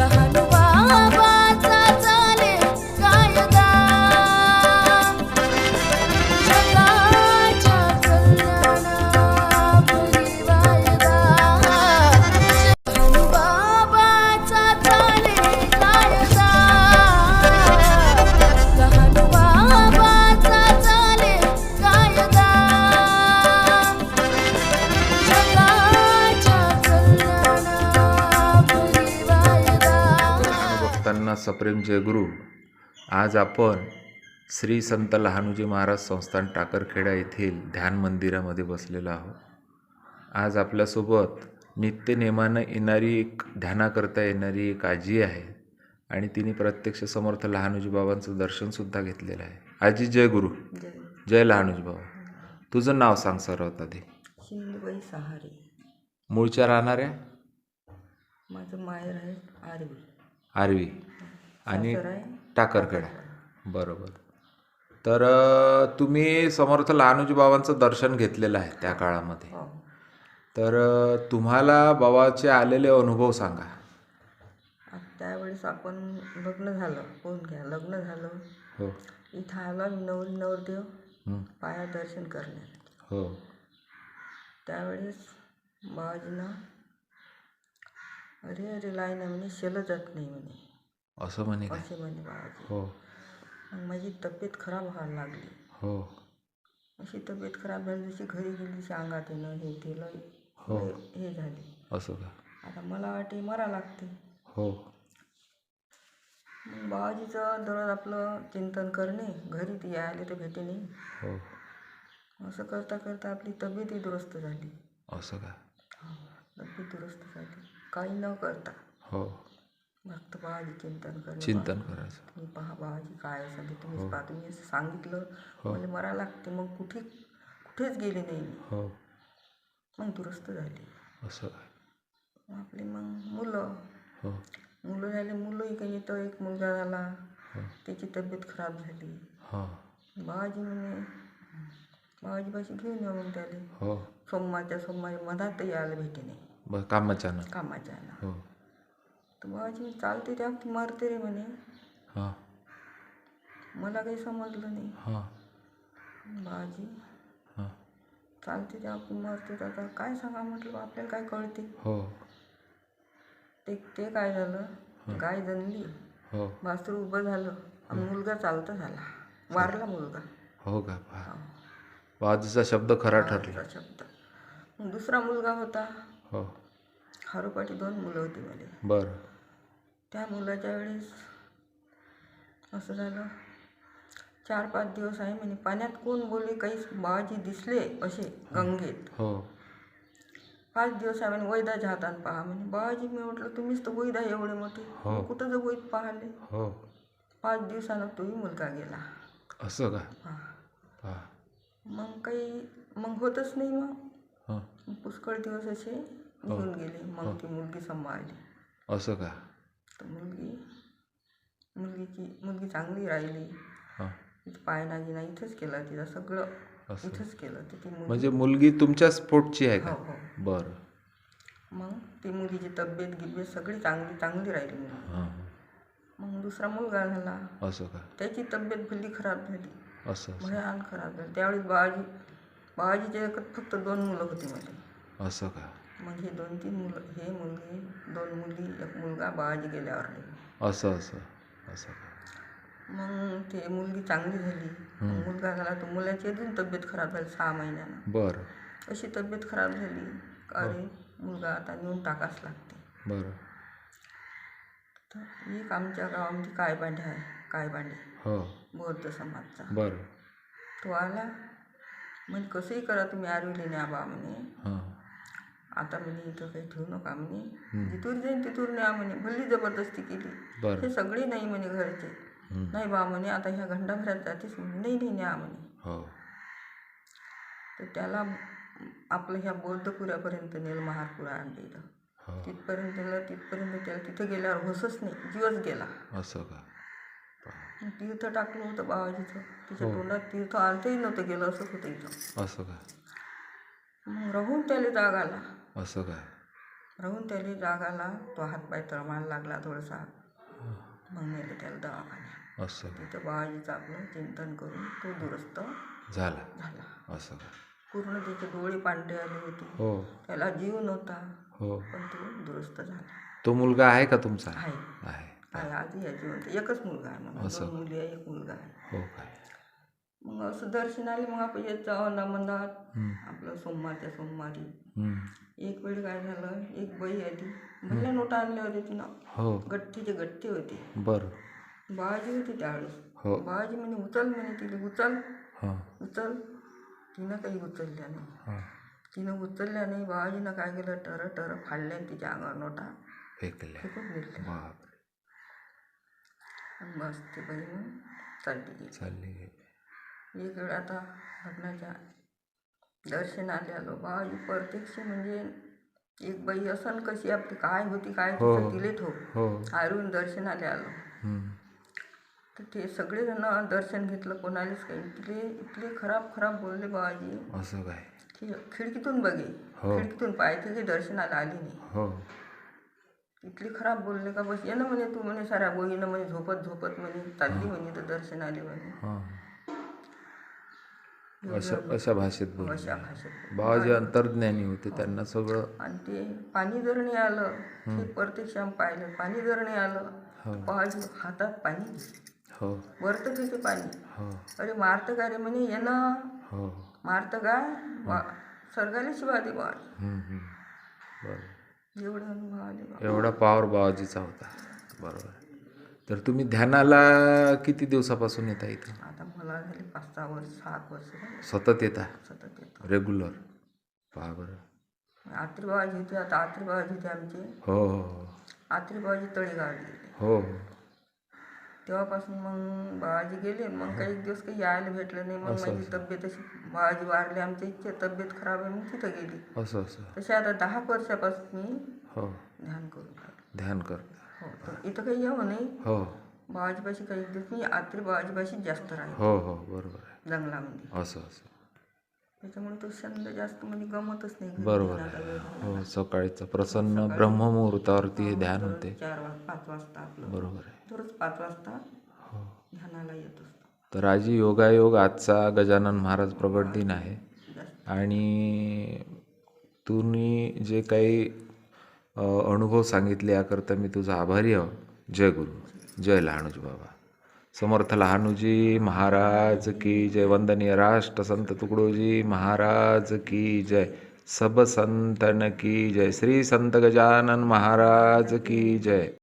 Bahana. भक्तांना सप्रेम जयगुरु आज आपण श्री संत लहानूजी महाराज संस्थान टाकरखेडा येथील ध्यान मंदिरामध्ये बसलेलो आहोत. आज आपल्यासोबत नित्यनेमानं येणारी एक ध्यानाकरता येणारी एक आजी आहे आणि तिने प्रत्यक्ष समर्थ लहानूजी बाबांचं दर्शनसुद्धा घेतलेलं आहे. आजी जय. गुरु जय लहानूजी बाबा. तुझं नाव सांग सर्वात आधी सहारे. मूळच्या राहणाऱ्या? माझं माहेर आहे आरवी. आरवी आणि टाकरखेडा. बरोबर. तर तुम्ही समर्थ लहानूजी बाबांचं दर्शन घेतलेलं आहे त्या काळामध्ये. हो. तर तुम्हाला बाबाचे आलेले अनुभव सांगा. त्यावेळेस आपण लग्न झालं कोण घ्या लग्न झालं. हो. इथं आला नवरी नवरदेव. पाया दर्शन करण्यासाठी हो. त्यावेळेस बाबाजीनं अरे अरे लाईन म्हणे शेलं जात नाही म्हणे. असं म्हणे काय असे म्हणे बाबाजी हो. मग माझी तब्येत खराब व्हायला लागली. हो. अशी तब्येत खराब झाली जशी घरी गेली तशी अंगात येणं हे केलं हो. हे झाले. असं का? आता मला वाटे मरा लागते. हो. मग बाबाजीचं दररोज आपलं चिंतन करणे घरी ती यायला तर भेटे नाही हो. असं करता करता आपली तब्येतही दुरुस्त झाली. असं का? तब्येत दुरुस्त झाली. काही न करता हो. फक्त बाबाजी चिंतन करणे चिंतन करायचं. तुम्ही पहा बाबाजी काय असेल ते तुम्हीच पहा. तुम्ही असं सांगितलं मला मरा लागते. मग कुठे कुठेच गेले नाही मी. हो. मग दुरुस्त झाली. असं मग आपली मग मुलं. हो. मुलं झाले मुलंही काही येतं. एक मुलगा झाला. त्याची तब्येत खराब झाली. हो. बाबाजी म्हणे बाबाजीपाशी घेऊन या मग त्याले. हो. सोमवारच्या सोमवारी मधातही यायला भेटे नाही ब कामाच्यानं कामाच्या ना. हो. तर बाबाजी चालते त्या मरते रे म्हणे. हां. मला काही समजलं नाही. हां. बाबाजी हां. चालते त्या मरते तर आता काय सांगा म्हटलं आपल्याला काय कळते? हो. ते ते काय झालं? गाय जनली हो. वासरू उभं झालं. आणि मुलगा चालता झाला. वारला मुलगा. हो का? बाजूचा शब्द खरा ठरला. शब्द. दुसरा मुलगा होता. हो. खारोपाठी दोन मुलं होती मला बरं. त्या मुलाच्या वेळेस असं झालं चार पाच दिवस आहे म्हणे पाण्यात कोण बोलले काही बाबाजी दिसले असे गंगेत. हो. पाच दिवस आहे म्हणे वैदाच्या हातात पहा म्हणे. बाबाजी मी म्हटलं तुम्हीच तर वैद एवढे मोठे. हो. कुठं जर वैद पाहिले? हो. पाच दिवसानं तोही मुलगा गेला. असं का? हा. मग काही मग होतच नाही मग. पुष्कळ दिवस असे निघून गेले. मग ती मुलगी सांभाळली. असं का? तर मुलगी मुलगीची मुलगी चांगली राहिली. हां. तिथं पाय नागी नाही इथंच केलं तिचं सगळं. इथंच केलं. तर ती म्हणजे मुलगी तुमच्याच पोटची आहे हो का? हो बरं. मग ती मुलीची तब्येत गिब्येत सगळी चांगली चांगली राहिली मुलगी हां. मग दुसरा मुलगा झाला. असं का? त्याची तब्येत भली खराब झाली. असं. भयान खराब झाली. त्यावेळेस बाबाजी बाबाजीच्या एकच फक्त दोन मुलं होती माझी असं का? मग हे दोन तीन मुलं हे मुलगी दोन मुली एक मुलगा बाबाजी गेल्यावर असं असं असं. मग ते मुलगी चांगली झाली. मग मुलगा झाला तर मुलाची अजून तब्येत खराब झाली सहा महिन्यानं. बरं. अशी तब्येत खराब झाली. अरे मुलगा आता नेऊन टाकाच लागते. बरं. तर एक आमच्या गावामध्ये कायबांडे आहे कायबांडे हो. बौद्ध समाजचा. बरं. तो आला. म्हणजे कसंही करा तुम्ही आरविले न्या बा म्हणे. हां. आता म्हणे इथं काही ठेवू नका म्हणे. जिथून जाईन तिथून न्या म्हणे. भल्ली जबरदस्ती केली. हे सगळे नाही म्हणे घरचे. हं. नाही बा म्हणे आता ह्या घंटाभरात म्हणे नाही नाही न्या म्हणे. हो. तर त्याला आपलं ह्या बौद्धपुऱ्यापर्यंत नेलं महारपुरा आणलं इथं. हो. तिथपर्यंत नेलं तिथपर्यंत त्याला तिथं गेल्यावर होसच नाही. जीवच गेला. असं का? तीर्थ टाकलं होतं बाबाजीचं. तिच्या तोंडात तीर्थ आलतही नव्हतं गेलं असंच होतं इथं. असं का? मग राहून त्याला जाग आला. असं का राहून त्याला जाग आला तो हातपाय तळमायला लागला थोडासा. मग नेलं त्याला दवाखान्यात. असं तिथं बाबाजीचं आपलं चिंतन करून तो दुरुस्त झाला. झाला. असं का पूर्ण त्याचे डोळे पांढरे आले होते. हो. त्याला जीव नव्हता. हो. पण तो दुरुस्त झाला. तो मुलगा आहे का तुमचा? आहे. आहे. आहे आधी आहे जिवंत. एकच मुलगा आहे मला असं. दोन मुली आहे एक मुलगा आहे. हो काय मग असं दर्शनाले मग आपण येत जावं ना म्हणत हम्म, आपलं सोमवारच्या सोमवारी. एक वेळ काय झालं? एक बाई आली. भरल्या नोटा आणल्या होत्या तिनं हो. गठ्ठीचे गठ्ठे होते. बरं. बाबाजी होती त्यावेळेस हो. बाबाजी म्हणे उचल म्हणे तिला उचल. हां. उचल. तिनं काही उचलल्या नाही. हां. तिनं उचलल्या नाही. बाबाजीनं काय केलं? टर टर फाडल्या आणि तिच्या अंगावर नोटा फेकल्या. फेकून दिल्या. बापरे. आणि बस ती बाई मग चालली गेली. चालली गेली. एक वेळ आता लग्नाच्या दर्शनाला आलो बाबाजी प्रत्यक्ष म्हणजे एक बाई असन कशी आपली काय होती काय हो. तिचं ठोक. हो. आरून दर्शनाला आलो हम्म. तर ते सगळेजण दर्शन घेतलं कोणालाच काही इथले इथले खराब खराब बोलले बाबाजी. असं काय? की खिडकीतून बघे. हो. खिडकीतून पाहायचे की दर्शनाला आली नाही. हो. इथले खराब बोलले का बस ये ना म्हणे तू म्हणे साऱ्या बोईनं म्हणे झोपत झोपत म्हणे चालली म्हणे तर दर्शन आले म्हणे. हां. अशा अशा भाषेत बोल अशा भाषेत बाबाजी अंतर्ज्ञानी होते त्यांना सगळं आणि ते पाणी जर नाही आलं ते प्रत्यक्ष आम्ही पाहिलं पाणी जर नाही आलं हो. बाबाजी हातात पाणी. हो. वरतं तिथे पाणी. हो. अरे मारतं का रे म्हणे ये ना. हो. मारतं काय वा स्वर्गाला शिवा दे बाबा. हम्म, हम्म. बरोबर एवढं अनुभव आले बा एवढा पॉवर बाबाजीचा होता. बरोबर. तर तुम्ही ध्यानाला किती दिवसापासून येता इथं? मला झाले पाच सहा वर्ष सात वर्ष झाले. सतत येता सतत येतो. रेग्युलर पहा बरं. आत्री बाबाजी होते आता आत्री बाबाजी होते आमचे. हो हो हो. आत्री बाबाजी तळेगाव गेले. हो. हो तेव्हापासून मग बाबाजी गेले मग काही दिवस काही यायला भेटलं नाही मग माझी तब्येत अशी बाबाजी वारले आमच्या इच्छा तब्येत खराब आहे मग तिथं गेली. असं असं. तसे आता दहा वर्षापासून मी हो. ध्यान करून राहिलो. ध्यान करता. हो तर इथं काही येऊ नाही हो. बाबाजीपाशी काही दिवस आत्री बाबाजीपाशी जास्त राहील. हो हो बरोबर आहे. जंगलामध्ये. असं असं. त्याच्यामुळे तो छंद जास्त म्हणजे गमतच नाही. घरी बरोबर आहे. हो सकाळचं प्रसन्न ब्रह्ममुहूर्तावरती हे ध्यान होते. चार वाज पाच वाजता आपलं. बरोबर आहे. दररोज पाच वाजता हो. ध्यानाला येत असतो. तर आजी योगायोग आजचा गजानन महाराज प्रगट दिन आहे. जास्त. आणि तुम्ही जे काही अ, अनुभव सांगितले याकरता मी तुझा आभारी आहो. जय गुरु जय लहानूजी बाबा. समर्थ लहानूजी महाराज की जय. वंदनीय राष्ट्र संत तुकडोजी महाराज की जय. सब संतन की जय. श्री संत गजानन महाराज की जय.